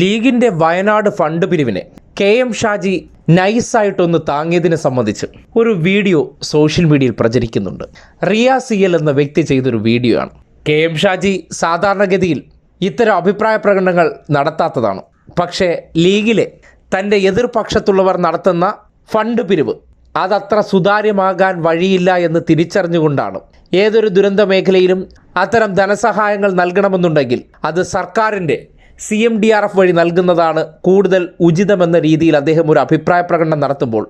ലീഗിന്റെ വയനാട് ഫണ്ട് പിരിവിനെ K M Shaji നൈസായിട്ടൊന്ന് താങ്ങിയതിനെ സംബന്ധിച്ച് ഒരു വീഡിയോ സോഷ്യൽ മീഡിയയിൽ പ്രചരിക്കുന്നുണ്ട്. റിയ സി എൽ എന്ന വ്യക്തി ചെയ്തൊരു വീഡിയോ ആണ് കെ എം ഷാജി സാധാരണഗതിയിൽ ഇത്തരം അഭിപ്രായ പ്രകടനങ്ങൾ നടത്താത്തതാണ്. പക്ഷേ ലീഗിലെ തന്റെ എതിർപക്ഷത്തുള്ളവർ നടത്തുന്ന ഫണ്ട് പിരിവ് അതത്ര സുതാര്യമാകാൻ വഴിയില്ല എന്ന് തിരിച്ചറിഞ്ഞുകൊണ്ടാണ്. ഏതൊരു ദുരന്ത മേഖലയിലും അത്തരം ധനസഹായങ്ങൾ നൽകണമെന്നുണ്ടെങ്കിൽ അത് സർക്കാരിന്റെ C M D R F വഴി നൽകുന്നതാണ് കൂടുതൽ ഉചിതമെന്ന രീതിയിൽ അദ്ദേഹം ഒരു അഭിപ്രായ പ്രകടനം നടത്തുമ്പോൾ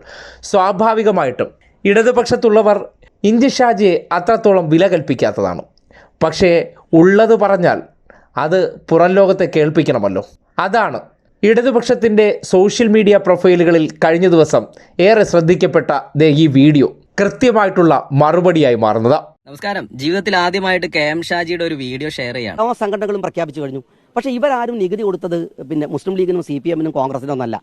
സ്വാഭാവികമായിട്ടും ഇടതുപക്ഷത്തുള്ളവർ ഇന്ത്യ ഷാജിയെ അത്രത്തോളം വില കൽപ്പിക്കാത്തതാണ്. പക്ഷേ ഉള്ളത് പറഞ്ഞാൽ അത് പുറം ലോകത്തെ കേൾപ്പിക്കണമല്ലോ. അതാണ് ഇടതുപക്ഷത്തിന്റെ സോഷ്യൽ മീഡിയ പ്രൊഫൈലുകളിൽ കഴിഞ്ഞ ദിവസം ഏറെ ശ്രദ്ധിക്കപ്പെട്ട ദേ ഈ വീഡിയോ കൃത്യമായിട്ടുള്ള മറുപടിയായി മാറുന്നത്. നമസ്കാരം. ജീവിതത്തിൽ ആദ്യമായിട്ട് കെ എം ഷാജിയുടെ ഒരു വീഡിയോ ഷെയർ ചെയ്യാം. സംഘടനകളും പ്രഖ്യാപിച്ചു കഴിഞ്ഞു. പക്ഷേ ഇവരാരും നികുതി കൊടുത്തത് പിന്നെ മുസ്ലിം ലീഗിനും സി പി എമ്മിനും കോൺഗ്രസിനും ഒന്നല്ല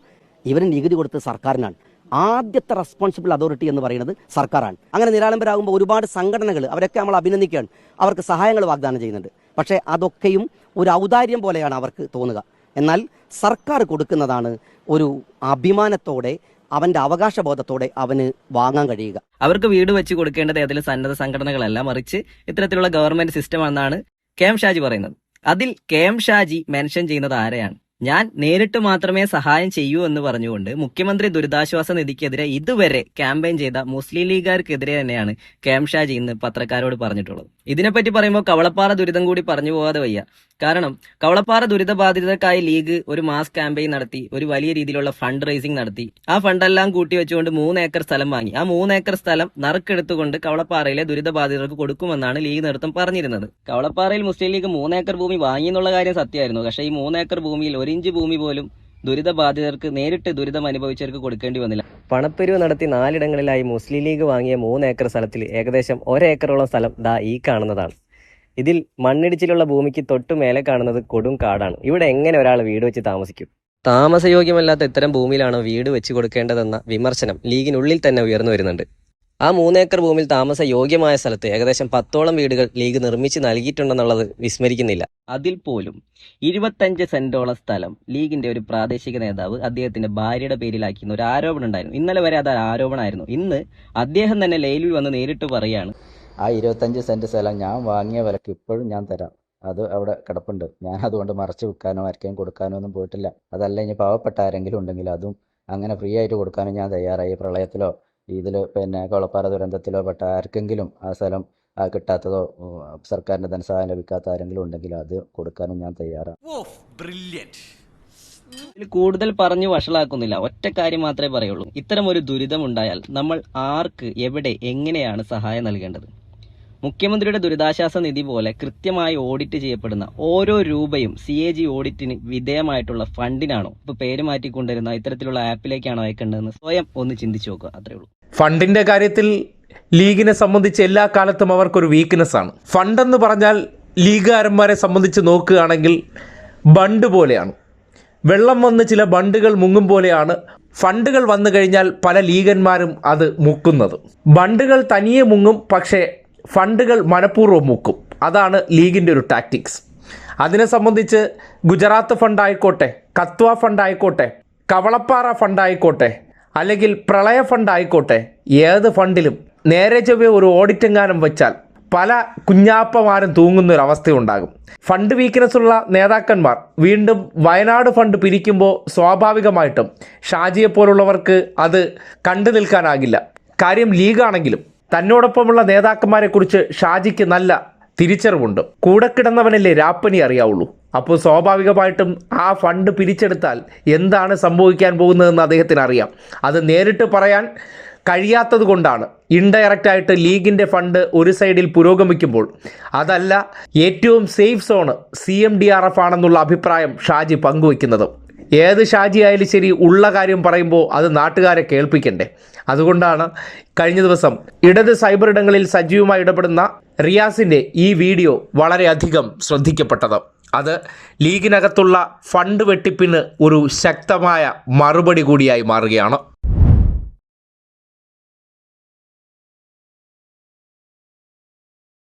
ഇവർ നികുതി കൊടുത്തത് സർക്കാരിനാണ്. ആദ്യത്തെ റെസ്പോൺസിബിൾ അതോറിറ്റി എന്ന് പറയുന്നത് സർക്കാരാണ്. അങ്ങനെ നിരാളംബരാകുമ്പോൾ ഒരുപാട് സംഘടനകൾ അവരൊക്കെ നമ്മൾ അഭിനന്ദിക്കുകയാണ്. അവർക്ക് സഹായങ്ങൾ വാഗ്ദാനം ചെയ്യുന്നുണ്ട്. പക്ഷേ അതൊക്കെയും ഒരു ഔദാര്യം പോലെയാണ് അവർക്ക് തോന്നുക. എന്നാൽ സർക്കാർ കൊടുക്കുന്നതാണ് ഒരു അഭിമാനത്തോടെ അവന്റെ അവകാശബോധത്തോടെ അവന് വാങ്ങാൻ കഴിയുക. അവർക്ക് വീട് വെച്ച് കൊടുക്കേണ്ടത് ഏതെങ്കിലും സന്നദ്ധ സംഘടനകളല്ല മറിച്ച് ഇത്തരത്തിലുള്ള ഗവൺമെന്റ് സിസ്റ്റം എന്നാണ് കെ എം ഷാജി പറയുന്നത്. അതിൽ കെ എം ഷാജി മെൻഷൻ ചെയ്യുന്നത് ആരെയാണ്? ഞാൻ നേരിട്ട് മാത്രമേ സഹായം ചെയ്യൂ എന്ന് പറഞ്ഞുകൊണ്ട് മുഖ്യമന്ത്രി ദുരിതാശ്വാസ നിധിക്കെതിരെ ഇതുവരെ ക്യാമ്പയിൻ ചെയ്ത മുസ്ലിം ലീഗുകാർക്കെതിരെ തന്നെയാണ് കെ ഷാജി ഇന്ന് പത്രക്കാരോട് പറഞ്ഞിട്ടുള്ളത്. ഇതിനെപ്പറ്റി പറയുമ്പോൾ കവളപ്പാറ ദുരിതം കൂടി പറഞ്ഞു പോകാതെ വയ്യ. കാരണം കവളപ്പാറ ദുരിതബാധിതർക്കായി ലീഗ് ഒരു മാസ് ക്യാമ്പയിൻ നടത്തി ഒരു വലിയ രീതിയിലുള്ള ഫണ്ട് റൈസിംഗ് നടത്തി. ആ ഫണ്ടെല്ലാം കൂട്ടി വെച്ചുകൊണ്ട് മൂന്ന് ഏക്കർ സ്ഥലം വാങ്ങി. ആ മൂന്ന് ഏക്കർ സ്ഥലം നറുക്കെടുത്തുകൊണ്ട് കവളപ്പാറയിലെ ദുരിതബാധിതർക്ക് കൊടുക്കുമെന്നാണ് ലീഗ് നേതൃത്വം പറഞ്ഞിരുന്നത്. കവളപ്പാറയിൽ മുസ്ലിം ലീഗ് മൂന്ന് ഏക്കർ ഭൂമി വാങ്ങി എന്നുള്ള കാര്യം സത്യമായിരുന്നു. പക്ഷേ ഈ മൂന്ന് ഏക്കർ ഭൂമിയിൽ ഒരു ഇഞ്ച് ഭൂമി പോലും ദുരിതബാധിതർക്ക് നേരിട്ട് ദുരിതം അനുഭവിച്ചവർക്ക് കൊടുക്കേണ്ടി വന്നില്ല. പണപ്പെരുവ് നടത്തി നാലിടങ്ങളിലായി മുസ്ലിം ലീഗ് വാങ്ങിയ മൂന്ന് ഏക്കർ സ്ഥലത്തിൽ ഏകദേശം ഒരേക്കറോളം സ്ഥലം ദാ ഈ കാണുന്നതാണ്. ഇതിൽ മണ്ണിടിച്ചിലുള്ള ഭൂമിക്ക് തൊട്ടു മേലെ കാണുന്നത് കൊടും കാടാണ്. ഇവിടെ എങ്ങനെ ഒരാൾ വീട് വെച്ച് താമസിക്കും? താമസയോഗ്യമല്ലാത്ത ഇത്തരം ഭൂമിയിലാണ് വീട് വെച്ച് കൊടുക്കേണ്ടതെന്ന വിമർശനം ലീഗിനുള്ളിൽ തന്നെ ഉയർന്നു വരുന്നുണ്ട്. ആ മൂന്നേക്കർ ഭൂമിയിൽ താമസ യോഗ്യമായ സ്ഥലത്ത് ഏകദേശം പത്തോളം വീടുകൾ ലീഗ് നിർമ്മിച്ച് നൽകിയിട്ടുണ്ടെന്നുള്ളത് വിസ്മരിക്കുന്നില്ല. അതിൽ പോലും ഇരുപത്തഞ്ച് സെന്റോളം സ്ഥലം ലീഗിന്റെ ഒരു പ്രാദേശിക നേതാവ് അദ്ദേഹത്തിന്റെ ഭാര്യയുടെ പേരിലാക്കിയെന്ന് ഒരു ആരോപണം ഉണ്ടായിരുന്നു. ഇന്നലെ വരെ അത് ആരോപണമായിരുന്നു. ഇന്ന് അദ്ദേഹം തന്നെ ലൈലിൽ വന്ന് നേരിട്ട് പറയാണ് ആ ഇരുപത്തഞ്ച് സെന്റ് സ്ഥലം ഞാൻ വാങ്ങിയ വിലക്ക് ഇപ്പോഴും ഞാൻ തരാം. അത് അവിടെ കിടപ്പുണ്ട്. ഞാൻ അതുകൊണ്ട് മറച്ചു വെക്കാനോ ആർക്കെയും കൊടുക്കാനോ ഒന്നും പോയിട്ടില്ല. അതല്ല ഇനി പാവപ്പെട്ട ആരെങ്കിലും ഉണ്ടെങ്കിൽ അതും അങ്ങനെ ഫ്രീ ആയിട്ട് കൊടുക്കാനും ഞാൻ തയ്യാറായി പ്രളയത്തിലോ ഇതിൽ പിന്നെ കൊളപ്പാറ ദുരന്തത്തിലോ പെട്ട ആർക്കെങ്കിലും ആ സ്ഥലം കിട്ടാത്തതോ സർക്കാരിന്റെ സർക്കാരിന്റെ ധനസഹായം ലഭിക്കാത്ത ആരെങ്കിലും ഉണ്ടെങ്കിൽ അത് കൊടുക്കാനും ഞാൻ തയ്യാറാണ്. ഇതിൽ കൂടുതൽ പറഞ്ഞു വഷളാക്കുന്നില്ല. ഒറ്റ കാര്യം മാത്രമേ പറയുള്ളൂ. ഇത്തരം ഒരു ദുരിതം ഉണ്ടായാൽ നമ്മൾ ആർക്ക് എവിടെ എങ്ങനെയാണ് സഹായം നൽകേണ്ടത്? മുഖ്യമന്ത്രിയുടെ ദുരിതാശ്വാസ നിധി പോലെ കൃത്യമായി ഓഡിറ്റ് ചെയ്യപ്പെടുന്ന ഓരോ രൂപയും സി എ ജി ഓഡിറ്റിന് വിധേയമായിട്ടുള്ള ഫണ്ടിനാണോ ഇപ്പൊ പേര് മാറ്റിക്കൊണ്ടിരുന്ന ഇത്തരത്തിലുള്ള ആപ്പിലേക്കാണോ അയക്കേണ്ടതെന്ന് സ്വയം ഒന്ന് ചിന്തിച്ചു നോക്കുക. അത്രേ ഉള്ളൂ. ഫണ്ടിന്റെ കാര്യത്തിൽ ലീഗിനെ സംബന്ധിച്ച് എല്ലാ കാലത്തും അവർക്കൊരു വീക്ക്നെസ് ആണ്. ഫണ്ട് എന്ന് പറഞ്ഞാൽ ലീഗുകാരന്മാരെ സംബന്ധിച്ച് നോക്കുകയാണെങ്കിൽ ബണ്ട് പോലെയാണ്. വെള്ളം വന്ന് ചില ബണ്ടുകൾ മുങ്ങും പോലെയാണ്. ഫണ്ടുകൾ വന്നു കഴിഞ്ഞാൽ പല ലീഗന്മാരും അത് മുക്കുന്നത്. ബണ്ടുകൾ തനിയെ മുങ്ങും പക്ഷേ ഫണ്ടുകൾ മനഃപൂർവം മുക്കും. അതാണ് ലീഗിന്റെ ഒരു ടാക്ടിക്സ് അതിനെ സംബന്ധിച്ച് ഗുജറാത്ത് ഫണ്ട് ആയിക്കോട്ടെ കത്വ ഫണ്ട് ആയിക്കോട്ടെ കവളപ്പാറ ഫണ്ട് ആയിക്കോട്ടെ അല്ലെങ്കിൽ പ്രളയ ഫണ്ട് ആയിക്കോട്ടെ ഏത് ഫണ്ടിലും നേരെ ചൊവ്വെ ഒരു ഓഡിറ്റെങ്ങാനും വെച്ചാൽ പല കുഞ്ഞാപ്പമാരും തൂങ്ങുന്ന ഒരു അവസ്ഥയുണ്ടാകും ഫണ്ട് വീക്ക്നെസ് ഉള്ള നേതാക്കന്മാർ വീണ്ടും വയനാട് ഫണ്ട് പിരിക്കുമ്പോൾ സ്വാഭാവികമായിട്ടും ഷാജിയെ പോലുള്ളവർക്ക് അത് കണ്ടു നിൽക്കാനാകില്ല. കാര്യം ലീഗാണെങ്കിലും തന്നോടൊപ്പമുള്ള നേതാക്കന്മാരെക്കുറിച്ച് ഷാജിക്ക് നല്ല തിരിച്ചറിവുണ്ട്. കൂടെ കിടന്നവനല്ലേ രാപ്പനി അറിയാവുള്ളൂ. അപ്പോൾ സ്വാഭാവികമായിട്ടും ആ ഫണ്ട് പിരിച്ചെടുത്താൽ എന്താണ് സംഭവിക്കാൻ പോകുന്നതെന്ന് അദ്ദേഹത്തിന് അറിയാം. അത് നേരിട്ട് പറയാൻ കഴിയാത്തത് കൊണ്ടാണ്. ഇൻഡയറക്റ്റായിട്ട് ലീഗിന്റെ ഫണ്ട് ഒരു സൈഡിൽ പുരോഗമിക്കുമ്പോൾ അതല്ല ഏറ്റവും safe zone C M D R F ആണെന്നുള്ള അഭിപ്രായം ഷാജി പങ്കുവയ്ക്കുന്നത് ഏത് ഷാജി ആയാലും ശരി ഉള്ള കാര്യം പറയുമ്പോൾ അത് നാട്ടുകാരെ കേൾപ്പിക്കണ്ടേ? അതുകൊണ്ടാണ് കഴിഞ്ഞ ദിവസം ഇടത് സൈബർ ഇടങ്ങളിൽ സജീവമായി ഇടപെടുന്ന റിയാസിന്റെ ഈ വീഡിയോ വളരെയധികം ശ്രദ്ധിക്കപ്പെട്ടത്. അത് ലീഗിനകത്തുള്ള ഫണ്ട് വെട്ടിപ്പിന് ഒരു ശക്തമായ മറുപടി കൂടിയായി മാറുകയാണ്.